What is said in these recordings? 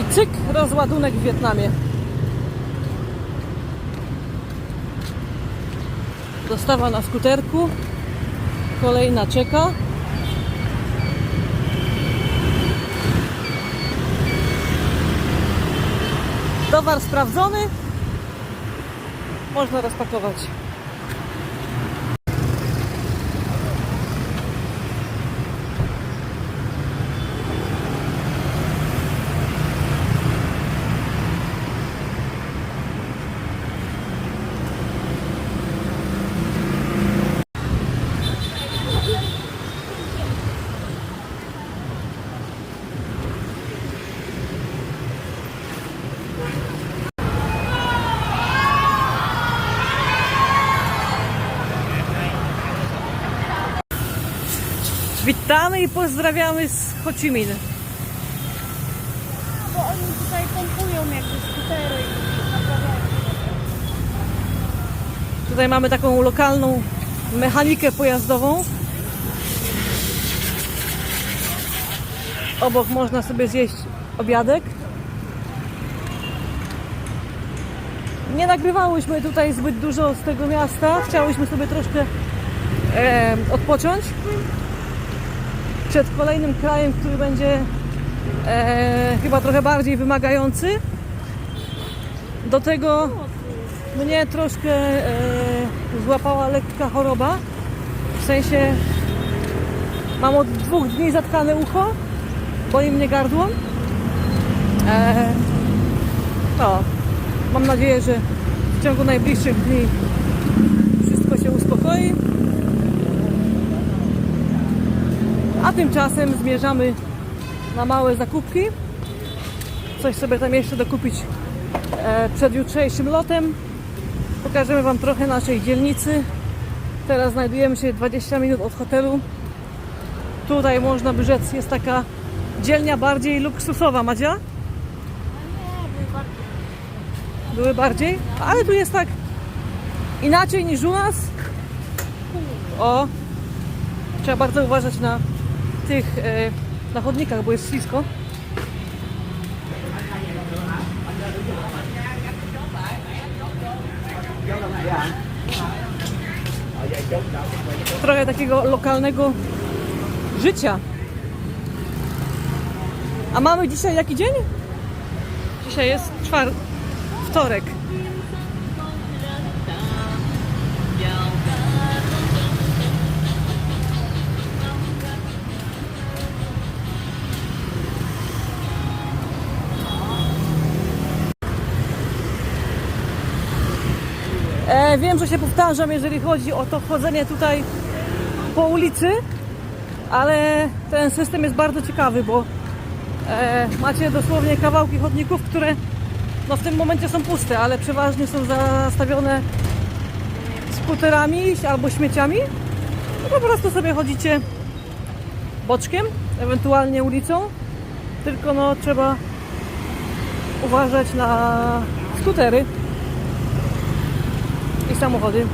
I cyk, rozładunek w Wietnamie. Dostawa na skuterku. Kolejna czeka. Towar sprawdzony. Można rozpakować. Witamy i pozdrawiamy z Ho Chi Minh. Bo oni tutaj pompują jakby skutery i naprawiają. Tutaj mamy taką lokalną mechanikę pojazdową. Obok można sobie zjeść obiadek. Nie nagrywałyśmy tutaj zbyt dużo z tego miasta. Chciałyśmy sobie troszkę e, odpocząć przed kolejnym krajem, który będzie e, chyba trochę bardziej wymagający. Do tego mnie troszkę e, złapała lekka choroba. W sensie mam od dwóch dni zatkane ucho, boli mnie gardło. E, no, mam nadzieję, że w ciągu najbliższych dni wszystko się uspokoi. A tymczasem zmierzamy na małe zakupki. Coś sobie tam jeszcze dokupić e, przed jutrzejszym lotem. Pokażemy Wam trochę naszej dzielnicy. Teraz znajdujemy się 20 minut od hotelu. Tutaj można by rzec, jest taka dzielnia bardziej luksusowa, Madzia? Nie, były bardzo Były bardziej? Ale tu jest tak inaczej niż u nas. O! Trzeba bardzo uważać na tych e, na chodnikach, bo jest ślisko. Trochę takiego lokalnego życia. A mamy dzisiaj jaki dzień? Dzisiaj jest czwar... wtorek. E, wiem, że się powtarzam, jeżeli chodzi o to chodzenie tutaj po ulicy, ale ten system jest bardzo ciekawy, bo e, macie dosłownie kawałki chodników, które no, w tym momencie są puste, ale przeważnie są zastawione skuterami albo śmieciami. No po prostu sobie chodzicie boczkiem, ewentualnie ulicą, tylko no trzeba uważać na skutery samochody.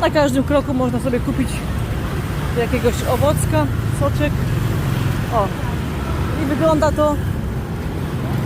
Na każdym kroku można sobie kupić jakiegoś owocka, soczek. O, i wygląda to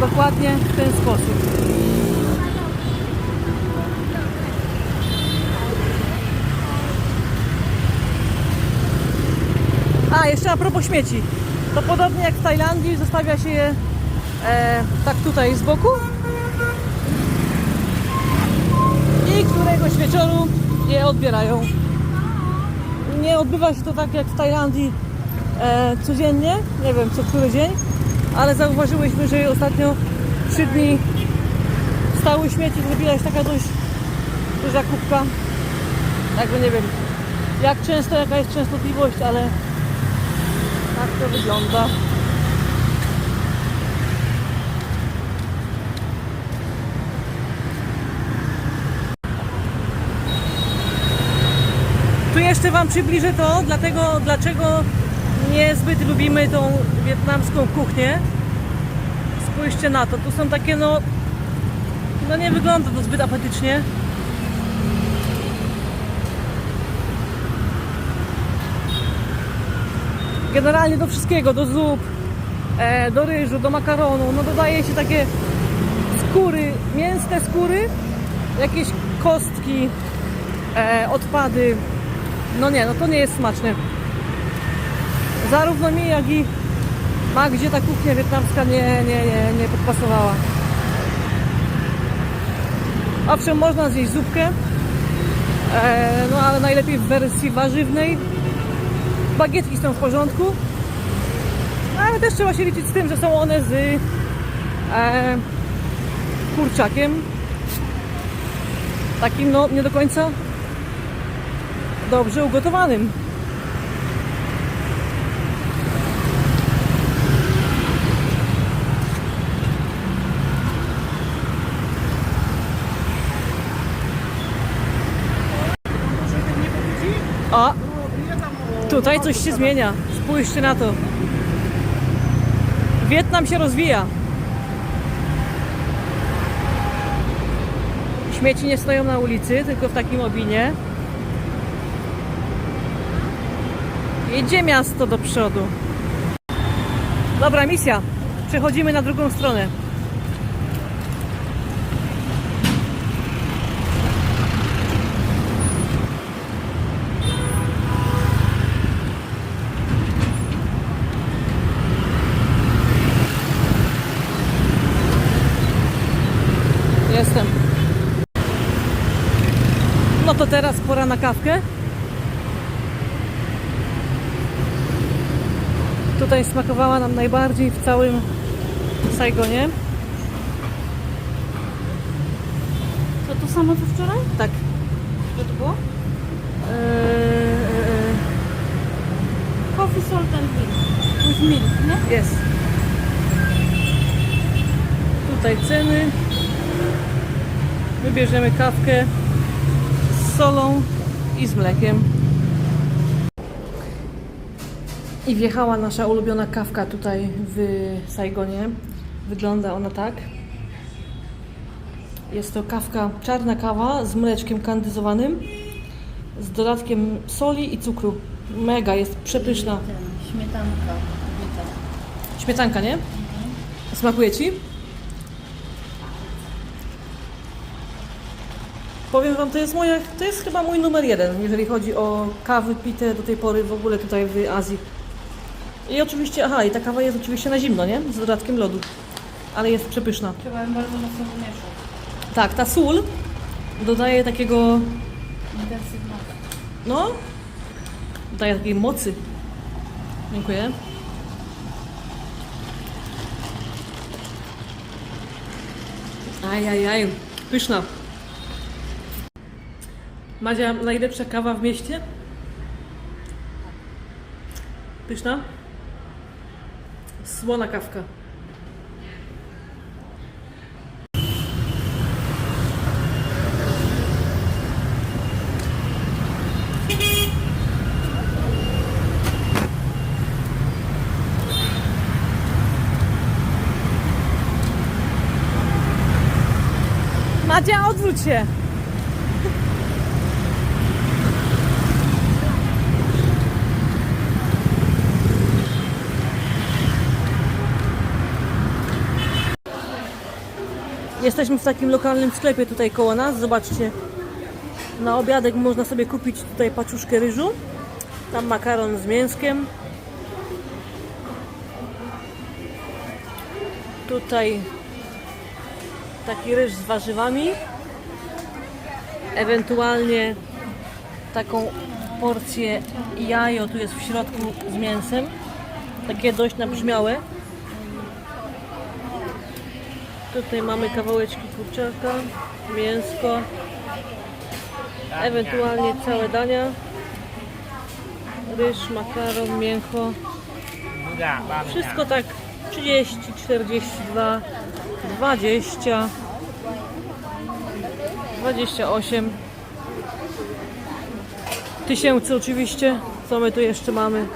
dokładnie w ten sposób. A, jeszcze a propos śmieci. To podobnie jak w Tajlandii zostawia się je e, tak tutaj z boku. I któregoś wieczoru je odbierają. Nie odbywa się to tak jak w Tajlandii e, codziennie, nie wiem co który dzień, ale zauważyłyśmy, że ostatnio trzy dni stały śmieci, zrobiła się taka dość duża kubka. Jakby nie wiem jak często, jaka jest częstotliwość, ale tak to wygląda. Jeszcze Wam przybliżę to, dlatego, dlaczego niezbyt lubimy tą wietnamską kuchnię. Spójrzcie na to, tu są takie no, no nie wygląda to zbyt apetycznie. generalnie do wszystkiego, do zup, e, do ryżu, do makaronu. No dodaje się takie skóry, mięsne skóry, jakieś kostki, e, odpady. No nie, no to nie jest smaczne. Zarówno mi, jak i Magdzie ta kuchnia wietnamska nie, nie, nie, nie podpasowała. Owszem, można zjeść zupkę, e, no ale najlepiej w wersji warzywnej. Bagietki są w porządku, ale też trzeba się liczyć z tym, że są one z e, kurczakiem. Takim, no, nie do końca dobrze ugotowanym. O! Tutaj coś się zmienia. Spójrzcie na to. Wietnam się rozwija. Śmieci nie stoją na ulicy, tylko w takim obinie. Jedzie miasto do przodu. Dobra, misja. Przechodzimy na drugą stronę. Jestem. No to teraz pora na kawkę. Tutaj smakowała nam najbardziej w całym Saigonie. To to samo co wczoraj? Tak. Co to było? Eee, eee, Coffee, salt and milk. With milk, nie? Jest. Tutaj ceny. Wybierzemy kawkę z solą i z mlekiem. I wjechała nasza ulubiona kawka tutaj w Saigonie. Wygląda ona tak. Jest to kawka, czarna kawa z mleczkiem kandyzowanym, z dodatkiem soli i cukru. Mega, jest przepyszna. Ten, śmietanka. Śmietanka, nie? Smakuje Ci? Powiem Wam, to jest moja, to jest chyba mój numer jeden, jeżeli chodzi o kawy pite do tej pory w ogóle tutaj w Azji. I oczywiście, aha, i ta kawa jest oczywiście na zimno, nie? Z dodatkiem lodu. Ale jest przepyszna. Trzeba ją bardzo mocno wymieszać. Tak, ta sól dodaje takiego, Intensywnego. no, daje takiej mocy. Dziękuję. Ajajaj, pyszna. Madzia, najlepsza kawa w mieście? Pyszna? Słona kawka. Madzia, odwróć się! Jesteśmy w takim lokalnym sklepie tutaj koło nas. Zobaczcie. Na obiadek można sobie kupić tutaj paczuszkę ryżu. Tam makaron z mięskiem. Tutaj taki ryż z warzywami. Ewentualnie taką porcję jajo tu jest w środku z mięsem. Takie dość nabrzmiałe. Tutaj mamy kawałeczki kurczaka, mięsko, ewentualnie całe dania. Ryż, makaron, mięcho. Wszystko tak 30, 42, 20, 28 tysięcy oczywiście. Co my tu jeszcze mamy?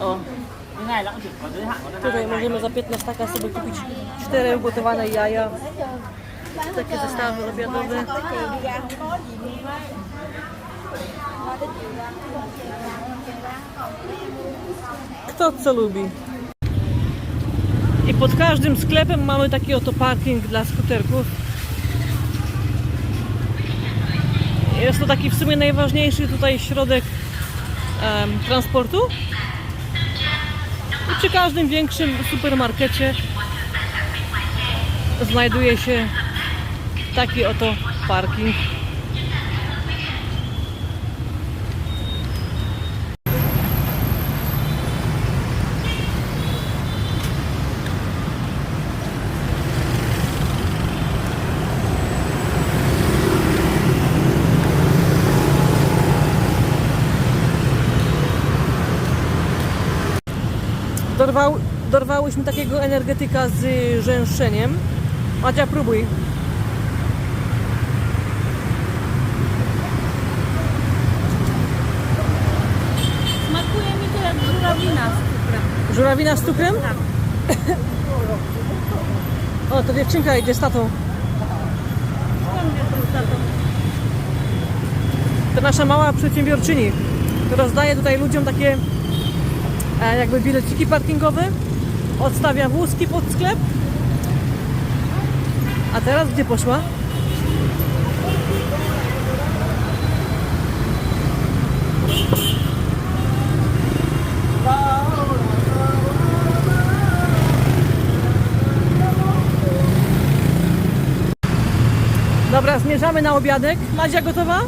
O, tutaj możemy za 15 taka sobie kupić 4 ugotowane jaja. Takie zestawy obiadowe. Kto co lubi. I pod każdym sklepem mamy taki oto parking dla skuterków. Jest to taki w sumie najważniejszy tutaj środek em, transportu. I przy każdym większym supermarkecie znajduje się taki oto parking. Dorwałyśmy takiego energetyka z rzęszeniem. Macia, próbuj. Smakuje mi to jak żurawina z cukrem. Żurawina z cukrem? Tak. O, to dziewczynka idzie z tatą. Skąd wiesz to z tatą? To nasza mała przedsiębiorczyni. Rozdaje tutaj ludziom takie e, jakby bileciki parkingowe. Odstawia wózki pod sklep. A teraz gdzie poszła? Dobra, zmierzamy na obiadek. Madzia gotowa?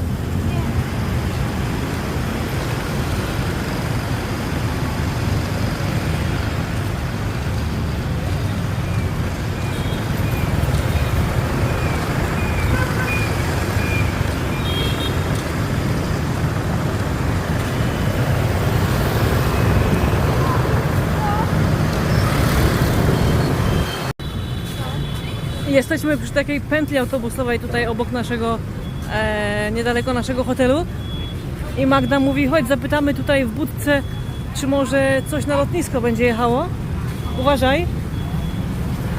Jesteśmy przy takiej pętli autobusowej tutaj obok naszego, e, niedaleko naszego hotelu. I Magda mówi, chodź zapytamy tutaj w budce, czy może coś na lotnisko będzie jechało. Uważaj.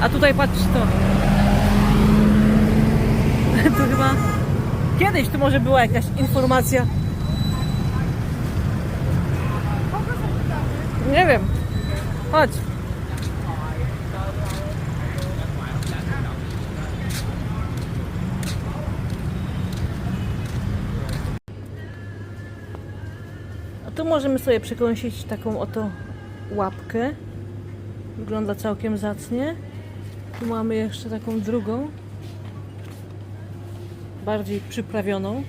A tutaj patrz to. tu chyba kiedyś tu może była jakaś informacja. Nie wiem. Chodź. Tu możemy sobie przekąsić taką oto łapkę. Wygląda całkiem zacnie. Tu mamy jeszcze taką drugą. Bardziej przyprawioną.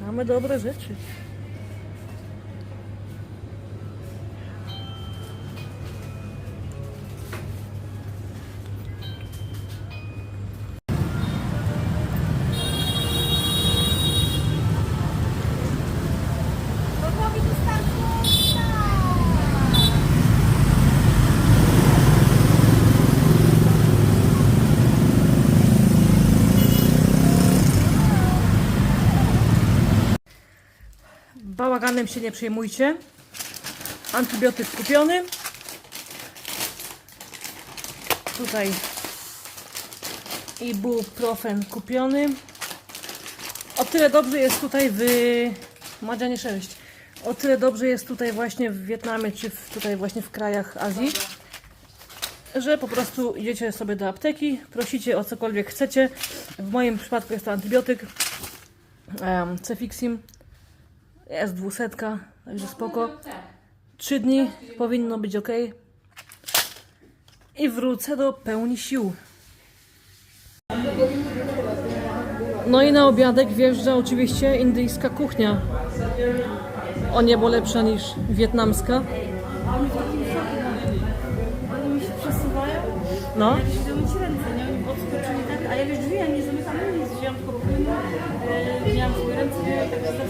Same dobre rzeczy. Bałaganem się nie przejmujcie. Antybiotyk kupiony. Tutaj ibuprofen kupiony. O tyle dobrze jest tutaj w... Madzia nie sześć. O tyle dobrze jest tutaj właśnie w Wietnamie, czy w, tutaj właśnie w krajach Azji, że po prostu idziecie sobie do apteki, prosicie o cokolwiek chcecie. W moim przypadku jest to antybiotyk. Um, Cefixim. Jest dwusetka, także spoko. Trzy dni powinno być ok. I wrócę do pełni sił. No i na obiadek wjeżdża oczywiście indyjska kuchnia. O niebo lepsza niż wietnamska. Oni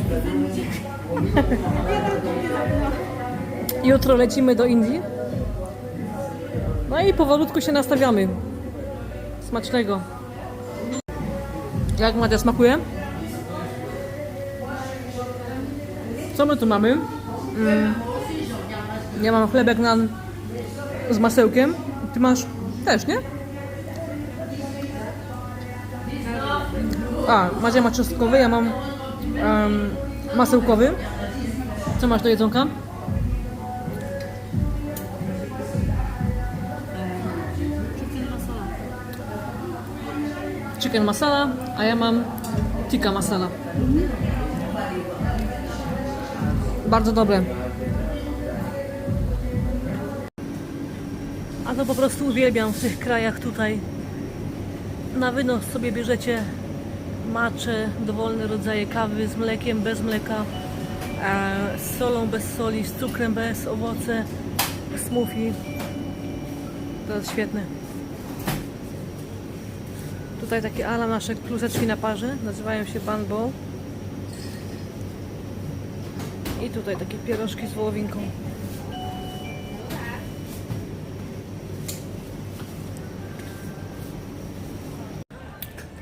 Jutro lecimy do Indii. No i powolutku się nastawiamy. Smacznego. Jak Madzia smakuje? Co my tu mamy? Mm. Ja mam chlebek nan z masełkiem. Ty masz też, nie? A, Madzia ma czosnkowy, ja mam em, masełkowy. Co masz do jedzonka? Chicken masala. Chicken masala, a ja mam tikka masala. Bardzo dobre. A to po prostu uwielbiam w tych krajach tutaj. Na wynos sobie bierzecie macze, dowolne rodzaje kawy z mlekiem, bez mleka, e, z solą, bez soli, z cukrem, bez owoce, smoothie. To jest świetne. Tutaj takie ala nasze kluseczki na parze, nazywają się banbo. I tutaj takie pierożki z wołowinką.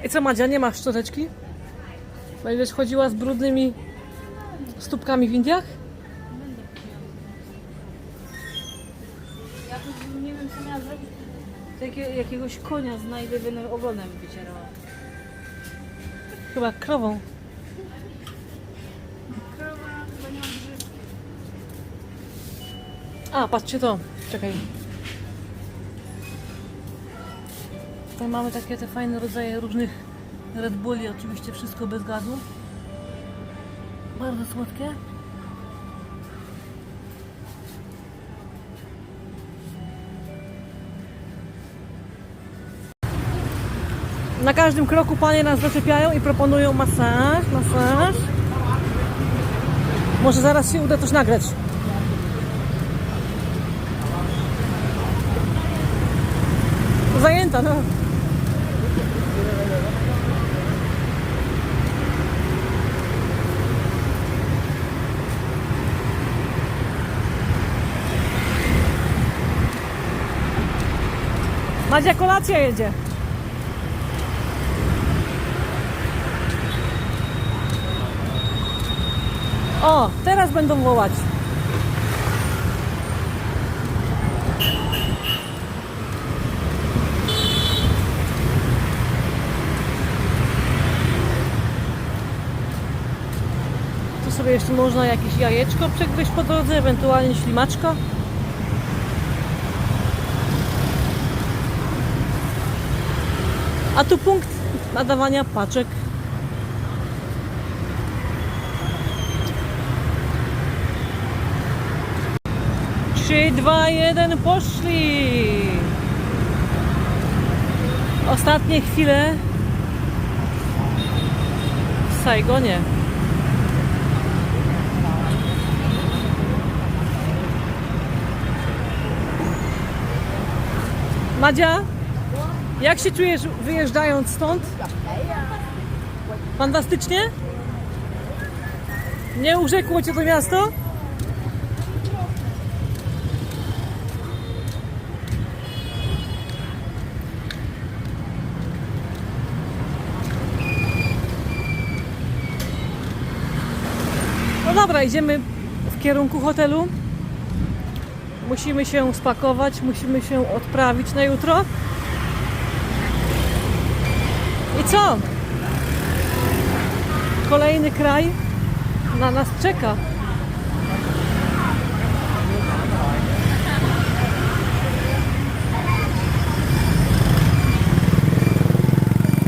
I co Madzia, nie masz szczoteczki? Będziesz chodziła z brudnymi stópkami w Indiach? Ja tu nie wiem co miałam zrobić. Jakiegoś konia znajdę, będę ogonem wycierała. Chyba krową. Krowa chyba nie ma grzybów. A, patrzcie to. Czekaj. Tutaj mamy takie te fajne rodzaje różnych Red Bulli, oczywiście wszystko bez gazu. Bardzo słodkie. Na każdym kroku panie nas zaczepiają i proponują masaż, masaż. Może zaraz się uda coś nagrać. Zajęta, no. Madzia kolacja jedzie. O, teraz będą wołać. Tu sobie jeszcze można jakieś jajeczko przegryźć po drodze, ewentualnie ślimaczko. A tu punkt nadawania paczek. Trzy, dwa, jeden, poszli! Ostatnie chwile w Saigonie. Madzia, jak się czujesz wyjeżdżając stąd? Fantastycznie? Nie urzekło cię to miasto? No dobra, idziemy w kierunku hotelu. Musimy się spakować, musimy się odprawić na jutro. I co? Kolejny kraj na nas czeka.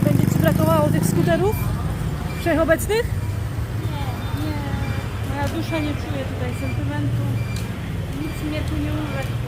Będzie Ci brakowało tych skuterów wszechobecnych? Nie, moja dusza nie czuje tutaj sentymentu. Nic mnie tu nie urzekło.